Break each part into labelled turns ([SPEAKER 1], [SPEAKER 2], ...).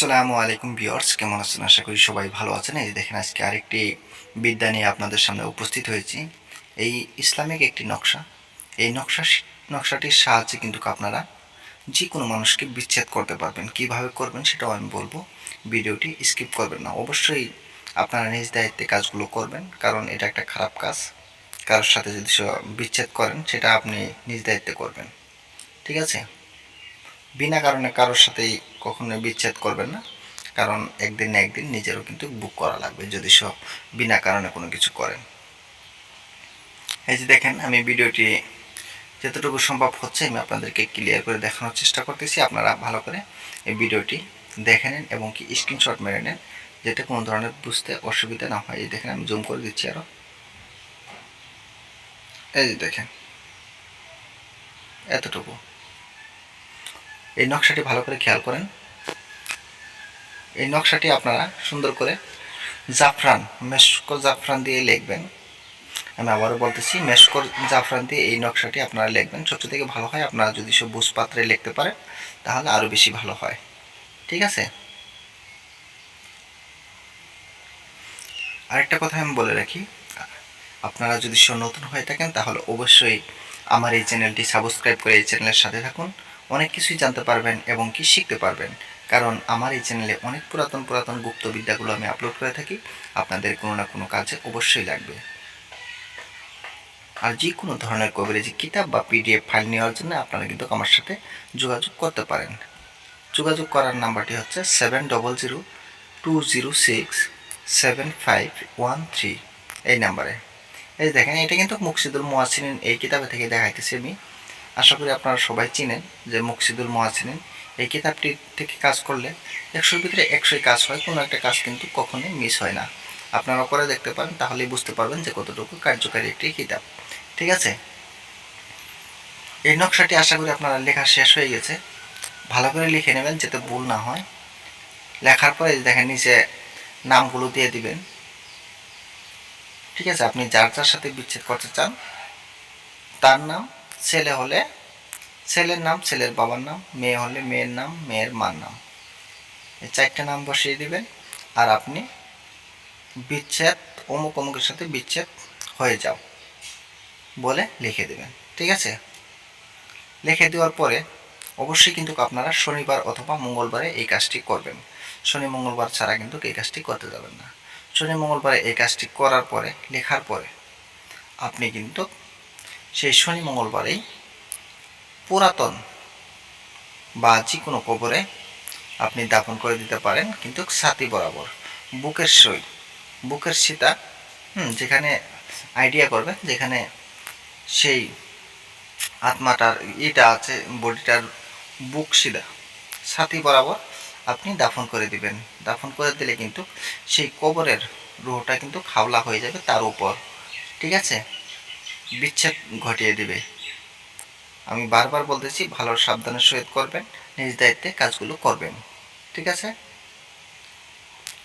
[SPEAKER 1] আসসালামু আলাইকুম ভিউয়ার্স, কেমন আছেন? আশা করি সবাই ভালো আছেন। এই দেখেন, আজকে আরেকটি বিদ্যা নিয়ে আপনাদের সামনে উপস্থিত হয়েছি। এই ইসলামিক একটি নকশা। এই নকশা নকশাটির সাহায্যে কিন্তু আপনারা যে কোনো মানুষকে বিচ্ছেদ করতে পারবেন। কীভাবে করবেন সেটাও আমি বলব। ভিডিওটি স্কিপ করবেন না। অবশ্যই আপনারা নিজ দায়িত্বে কাজগুলো করবেন, কারণ এটা একটা খারাপ কাজ। কারোর সাথে যদি বিচ্ছেদ করেন, সেটা আপনি নিজ দায়িত্বে করবেন। ঠিক আছে? বিনা কারণে কারোর সাথেই কখনো বিচ্ছেদ করবেন না। কারণ একদিন না একদিন নিজেরও কিন্তু বুক করা লাগবে যদি সব বিনা কারণে কোনো কিছু করেন। এই যে দেখেন, আমি ভিডিওটি যতটুকু সম্ভব হচ্ছে আমি আপনাদেরকে ক্লিয়ার করে দেখানোর চেষ্টা করতেছি। আপনারা ভালো করে এই ভিডিওটি দেখে নেন এবং কি স্ক্রিনশট মেরে নেন, যাতে কোনো ধরনের বুঝতে অসুবিধা না হয়। এই দেখেন, আমি জুম করে দিচ্ছি আরও এই যে দেখেন, এতটুকু। এই নকশাটি ভালো করে খেয়াল করেন। এই নকশাটি আপনারা সুন্দর করে জাফরান, মেশকো জাফরান দিয়ে লিখবেন। আমি আবারও বলতেছি মেশকোর জাফরান দিয়ে এই নকশাটি আপনারা লিখবেন। ছোট থেকে ভালো হয়, আপনারা যদি সবুজ পাত্রে লিখতে পারেন, তাহলে আরও বেশি ভালো হয়। ঠিক আছে? আরেকটা কথা আমি বলে রাখি, আপনারা যদি সব নতুন হয়ে থাকেন, তাহলে অবশ্যই আমার এই চ্যানেলটি সাবস্ক্রাইব করে এই চ্যানেলের সাথে থাকুন। অনেক কিছুই জানতে পারবেন এবং কি শিখতে পারবেন। কারণ আমার এই চ্যানেলে অনেক পুরাতন পুরাতন গুপ্ত বিদ্যাগুলো আমি আপলোড করে থাকি। আপনাদের কোনো না কোনো কাজে অবশ্যই লাগবে। আর যে কোনো ধরনের কভারেজি কিতাব বা পিডিএফ ফাইল নেওয়ার জন্য আপনারা কিন্তু আমার সাথে যোগাযোগ করতে পারেন। যোগাযোগ করার নাম্বারটি হচ্ছে seven double zero two zero six seven five one three এই নাম্বারে। এই দেখেন, এটা কিন্তু মুকসিদুল মোয়াসিনিন এই কিতাবে থেকে দেখাইতেছি আমি। আশা করি আপনারা সবাই চিনেন যে মুকসিদুল মোয়াসিনিন এই কিতাবটি থেকে কাজ করলে একশোর ভিতরে একশোই কাজ হয়, কোনো একটা কাজ কিন্তু কখনোই মিস হয় না। আপনারা পরে দেখতে পারেন, তাহলেই বুঝতে পারবেন যে কতটুকু কার্যকারী একটি কিতাব। ঠিক আছে? এই নকশাটি আশা করি আপনারা লেখা শেষ হয়ে গেছে। ভালো করে লিখে নেবেন যাতে ভুল না হয়। লেখার পরে দেখেন নিচে নামগুলো দিয়ে দিবেন। ঠিক আছে? আপনি যার যার সাথে বিচ্ছেদ করতে চান, তার নাম ছেলে হলে ছেলের নাম, ছেলের বাবার নাম, মেয়ে হলে মেয়ের নাম, মেয়ের মার নাম। এই চারটে নাম বসিয়ে দিবেন আর আপনি বিচ্ছেদ, অমুক অমুকের সাথে বিচ্ছেদ হয়ে যাও বলে লিখে দেবেন, ঠিক আছে? লিখে দেওয়ার পরে অবশ্যই কিন্তু আপনারা শনিবার অথবা মঙ্গলবারে এই কাজটি করবেন। শনি, মঙ্গলবার ছাড়া কিন্তু এই কাজটি করতে যাবেন না। শনি, মঙ্গলবারে এই কাজটি করার পরে, লেখার পরে আপনি কিন্তু সেই শনি মঙ্গলবারেই পুরাতন বা যে কোনো কবরে আপনি দাফন করে দিতে পারেন, কিন্তু ছাতি বরাবর। বুকের সই। বুকের সীতা যেখানে আইডিয়া করবেন, যেখানে সেই আত্মাটার ইটা আছে, বডিটার বুক সিধা ছাতি বরাবর আপনি দাফন করে দিবেন। দাফন করে দিলে কিন্তু সেই কবরের রুহটা কিন্তু খাওলা হয়ে যাবে তার উপর। ঠিক আছে? বিচ্ছেদ ঘটিয়ে দেবে। আমি বারবার বলতেছি ভালো সাবধানের সহিত করবেন, নিজ দায়িত্বে কাজগুলো করবেন। ঠিক আছে?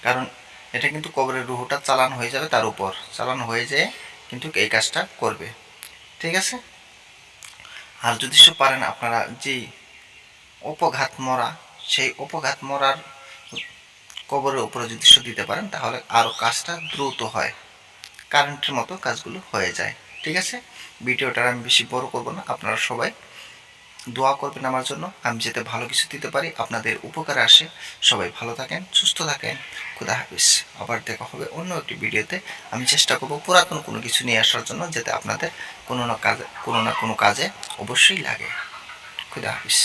[SPEAKER 1] কারণ এটা কিন্তু কবরের রুহটা চালান হয়ে যাবে তার উপর। চালান হয়ে যেয়ে কিন্তু এই কাজটা করবে। ঠিক আছে? আর যদি সে পারেন, আপনারা যে অপঘাত মরা, সেই অপঘাত মরার কবরের উপরে যদি দিতে পারেন, তাহলে আরও কাজটা দ্রুত হয়। কারেন্টের মতো কাজগুলো হয়ে যায়। ঠিক আছে? ভিডিওটা আমি বেশি বড় করব না। আপনারা সবাই দোয়া করবেন আমার জন্য। আমি যাতে ভালো কিছু দিতে পারি, আপনাদের উপকার আসে। সবাই ভালো থাকেন, সুস্থ থাকেন। খুদা হাফিজ। আবার দেখা হবে অন্য একটি ভিডিওতে। আমি চেষ্টা করব পুরাতন কোনো কিছু নিয়ে আসার জন্য, যাতে আপনাদের কোনো না কাজে, কোনো না কোনো কাজে অবশ্যই লাগে। খুদা হাফিজ।